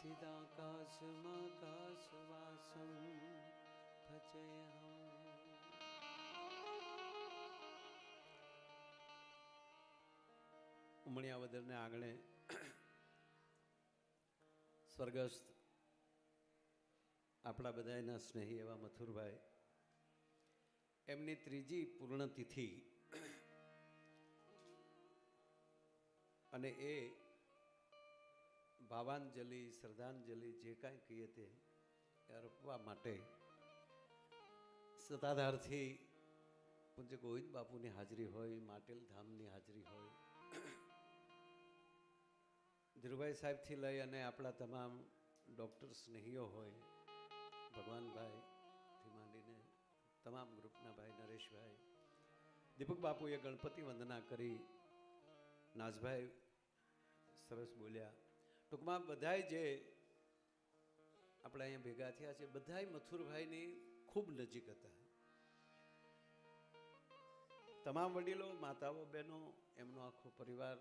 सिदाकाशमाकाशवासं भजयहम् ઉમણિયાવદરને આંગણે સ્વર્ગસ્થ આપણા બધાના સ્નેહી એવા મથુરભાઈ એમની ત્રીજી પૂર્ણતિથિ અને એ ભાવાંજલિ, શ્રદ્ધાંજલિ જે કાંઈ કહીએ તે અર્પવા માટે સત્તાધારથી પૂજ્ય ગોવિંદ બાપુની હાજરી હોય, માટેલ ધામની હાજરી હોય, ધીરુભાઈ સાહેબથી લઈ અને આપણા તમામ ડૉક્ટર સ્નેહીઓ હોય ભગવાનભાઈથી માંડીને તમામ ગ્રુપના ભાઈ નરેશભાઈ, દીપક બાપુએ ગણપતિ વંદના કરી નાઝભાઈ સરસ બોલ્યા. ટૂંકમાં બધાય જે આપણે અહીંયા ભેગા થયા છે, બધાય મથુરભાઈની ખૂબ નજીક હતા. તમામ વડીલો, માતાઓ, બહેનો, એમનો આખો પરિવાર.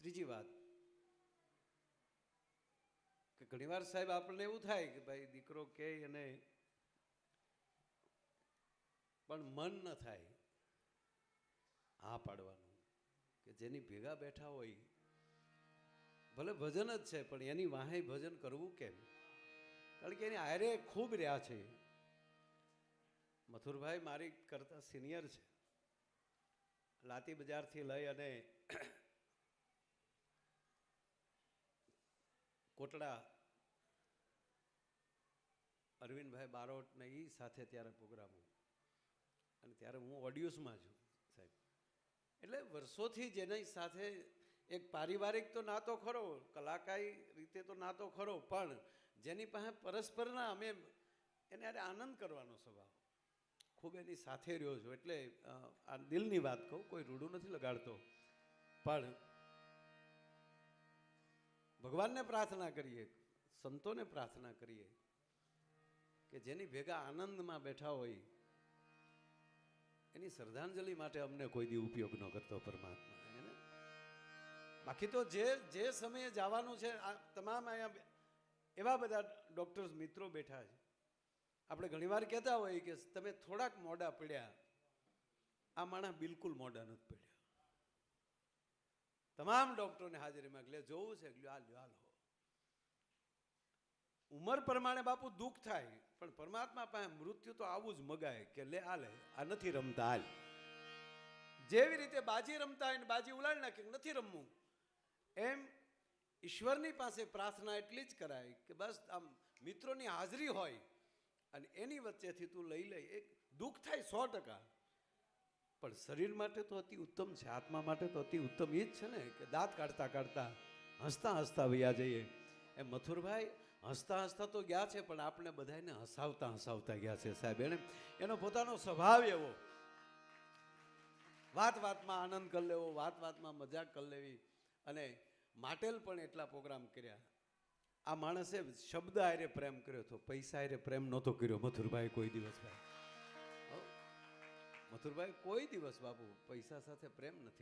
ત્રીજી વાત કે ઘણીવાર સાહેબ આપણને એવું થાય કે ભાઈ દીકરો કે અને પણ મન ન થાય હા પાડવાનું. કે જેની ભેગા બેઠા હોય, ભલે ભજન જ છે, પણ એની વાહે ભજન કરવું કેમ? કારણ કે એની આયરે ખૂબ રહ્યા છે. મથુરભાઈ મારી કરતા સિનિયર છે. લાતી બજારથી લઈ અને કોટડા, અરવિંદભાઈ બારોટ ને એ સાથે ત્યારે પ્રોગ્રામ અને ત્યારે હું ઓડિયોસમાં છું. એટલે વર્ષોથી જેની સાથે એક પારિવારિક તો નાતો ખરો, કલાકારી રીતે તો નાતો ખરો, પણ જેની પાસે પરસ્પરના અમે એને અરે આનંદ કરવાનો સ્વભાવ. ખૂબ એની સાથે રહ્યો છું, એટલે આ દિલની વાત કહું, કોઈ રૂડું નથી લગાડતો. પણ ભગવાનને પ્રાર્થના કરીએ, સંતોને પ્રાર્થના કરીએ કે જેની ભેગા આનંદમાં બેઠા હોય એની શ્રદ્ધાંજલિ માટે અમને કોઈ દી ઉપયોગ ન કરતો પરમાત્મા એને બાકી તો જે જે સમયે જવાનું છે, આ તમામ અહીંયા એવા બધા ડૉક્ટર્સ મિત્રો બેઠા છે. આપણે ઘણીવાર કહેતા હોઈએ કે તમે થોડાક મોડા પડ્યા, આ માણસ બિલકુલ મોડા નથી પડ્યા. તમામ ડૉક્ટરોને હાજરીમાં લે, જોવું છે, લ્યો, આ લ્યો, આ લો ઉંમર પ્રમાણે બાપુ દુઃખ થાય, પણ પરમાત્મા પાસે મૃત્યુ તો આવું જ મગાય કે લે આ લે, આ નથી રમતા, હાલ. જેવી રીતે બાજી રમતા હોય ને બાજી ઉલાડી નાખી નથી રમવું. એમ ઈશ્વરની પાસે પ્રાર્થના એટલી જ કરાય કે બસ આમ મિત્રોની હાજરી હોય અને એની વચ્ચેથી તું લઈ લઈ એક દુઃખ થાય સો ટકા. પણ શરીર માટે તો અતિ ઉત્તમ છે, આત્મા માટે તો અતિ ઉત્તમ. એ જ છે ને કે દાંત કાઢતા કાઢતા હસતા હસતા વૈયા જઈએ. એમ મથુરભાઈ હસતા હસતા તો ગયા છે, પણ આપણે બધાને હસાવતા હસાવતા ગયા છે સાહેબ. એને એનો પોતાનો સ્વભાવ એવો. વાત વાતમાં આનંદ કરી લેવો, વાત વાતમાં મજાક કરી લેવી. અને માટેલ પણ એટલા પ્રોગ્રામ કર્યા. આ માણસે શબ્દ આરે પ્રેમ કર્યો હતો, પૈસા આરે પ્રેમ નહોતો કર્યો. મથુરભાઈ, કોઈ દિવસ ભાઈ. મથુરભાઈ, કોઈ દિવસ બાપુ, પૈસા સાથે પ્રેમ નથી